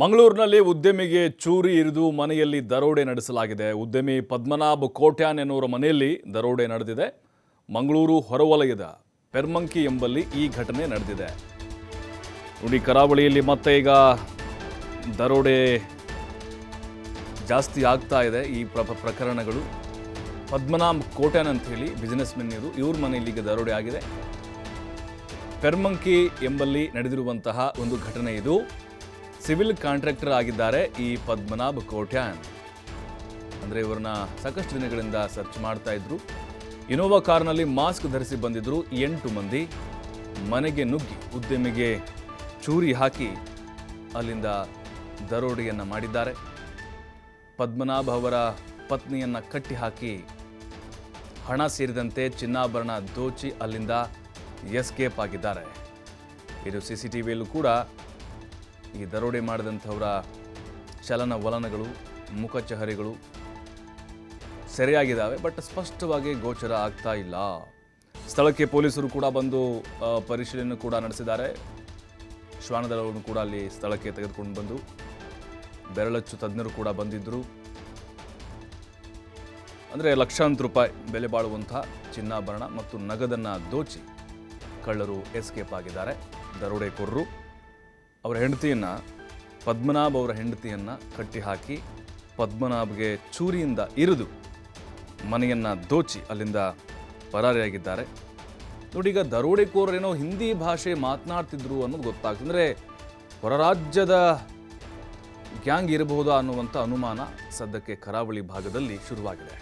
ಮಂಗಳೂರಿನಲ್ಲಿ ಉದ್ಯಮಿಗೆ ಚೂರಿ ಇರಿದು ಮನೆಯಲ್ಲಿ ದರೋಡೆ ನಡೆಸಲಾಗಿದೆ. ಉದ್ಯಮಿ ಪದ್ಮನಾಭ್ ಕೋಟ್ಯಾನ್ ಎನ್ನುವರ ಮನೆಯಲ್ಲಿ ದರೋಡೆ ನಡೆದಿದೆ. ಮಂಗಳೂರು ಹೊರವಲಯದ ಪೆರ್ಮಂಕಿ ಎಂಬಲ್ಲಿ ಈ ಘಟನೆ ನಡೆದಿದೆ. ನೋಡಿ ಕರಾವಳಿಯಲ್ಲಿ ಮತ್ತೆ ಈಗ ದರೋಡೆ ಜಾಸ್ತಿ ಆಗ್ತಾ ಇದೆ. ಈ ಪ್ರ ಪ್ರಕರಣಗಳು ಪದ್ಮನಾಭ್ ಕೋಟ್ಯಾನ್ ಅಂತ ಹೇಳಿ ಬಿಸ್ನೆಸ್ ಮೆನ್ ಇವರು ಇವ್ರ ಮನೆಯಲ್ಲಿ ಈಗ ದರೋಡೆ ಆಗಿದೆ. ಪೆರ್ಮಂಕಿ ಎಂಬಲ್ಲಿ ನಡೆದಿರುವಂತಹ ಒಂದು ಘಟನೆ ಇದು. ಸಿವಿಲ್ ಕಾಂಟ್ರಾಕ್ಟರ್ ಆಗಿದ್ದಾರೆ ಈ ಪದ್ಮನಾಭ್ ಕೋಟ್ಯಾನ್. ಅಂದರೆ ಇವರನ್ನ ಸಾಕಷ್ಟು ದಿನಗಳಿಂದ ಸರ್ಚ್ ಮಾಡ್ತಾ ಇದ್ರು. ಇನೋವಾ ಕಾರ್ನಲ್ಲಿ ಮಾಸ್ಕ್ ಧರಿಸಿ ಬಂದಿದ್ರು ಎಂಟು ಮಂದಿ. ಮನೆಗೆ ನುಗ್ಗಿ ಉದ್ಯಮಿಗೆ ಚೂರಿ ಹಾಕಿ ಅಲ್ಲಿಂದ ದರೋಡೆಯನ್ನು ಮಾಡಿದ್ದಾರೆ. ಪದ್ಮನಾಭ ಅವರ ಪತ್ನಿಯನ್ನ ಕಟ್ಟಿ ಹಾಕಿ ಹಣ ಸೇರಿದಂತೆ ಚಿನ್ನಾಭರಣ ದೋಚಿ ಅಲ್ಲಿಂದ ಎಸ್ಕೇಪ್ ಆಗಿದ್ದಾರೆ. ಇದು ಸಿ ಸಿ ಟಿ ವಿಯಲ್ಲೂ ಕೂಡ ಈ ದರೋಡೆ ಮಾಡಿದಂಥವರ ಚಲನವಲನಗಳು ಮುಖಚಹರಿಗಳು ಸೆರೆಯಾಗಿದ್ದಾವೆ, ಬಟ್ ಸ್ಪಷ್ಟವಾಗಿ ಗೋಚರ ಆಗ್ತಾ ಇಲ್ಲ. ಸ್ಥಳಕ್ಕೆ ಪೊಲೀಸರು ಕೂಡ ಬಂದು ಪರಿಶೀಲನೆ ಕೂಡ ನಡೆಸಿದ್ದಾರೆ. ಶ್ವಾನದಳವನ್ನು ಕೂಡ ಅಲ್ಲಿ ಸ್ಥಳಕ್ಕೆ ತೆಗೆದುಕೊಂಡು ಬಂದು, ಬೆರಳಚ್ಚು ತಜ್ಞರು ಕೂಡ ಬಂದಿದ್ದರು. ಅಂದರೆ ಲಕ್ಷಾಂತರ ರೂಪಾಯಿ ಬೆಲೆ ಬಾಳುವಂಥ ಚಿನ್ನಾಭರಣ ಮತ್ತು ನಗದನ್ನು ದೋಚಿ ಕಳ್ಳರು ಎಸ್ಕೇಪ್ ಆಗಿದ್ದಾರೆ. ದರೋಡೆಕೋರರು ಅವರ ಹೆಂಡತಿಯನ್ನು, ಪದ್ಮನಾಭ್ ಅವರ ಹೆಂಡತಿಯನ್ನು ಕಟ್ಟಿ ಹಾಕಿ ಪದ್ಮನಾಭ್ಗೆ ಚೂರಿಯಿಂದ ಇರಿದು ಮನೆಯನ್ನು ದೋಚಿ ಅಲ್ಲಿಂದ ಪರಾರಿಯಾಗಿದ್ದಾರೆ. ನೋಡಿ ಈಗ ದರೋಡೆಕೋರರೇನೋ ಹಿಂದಿ ಭಾಷೆ ಮಾತನಾಡ್ತಿದ್ರು ಅನ್ನೋದು ಗೊತ್ತಾಗ್ತದೆ. ಅಂದರೆ ಹೊರ ರಾಜ್ಯದ ಗ್ಯಾಂಗ್ ಇರಬಹುದಾ ಅನ್ನುವಂಥ ಅನುಮಾನ ಸದ್ಯಕ್ಕೆ ಕರಾವಳಿ ಭಾಗದಲ್ಲಿ ಶುರುವಾಗಿದೆ.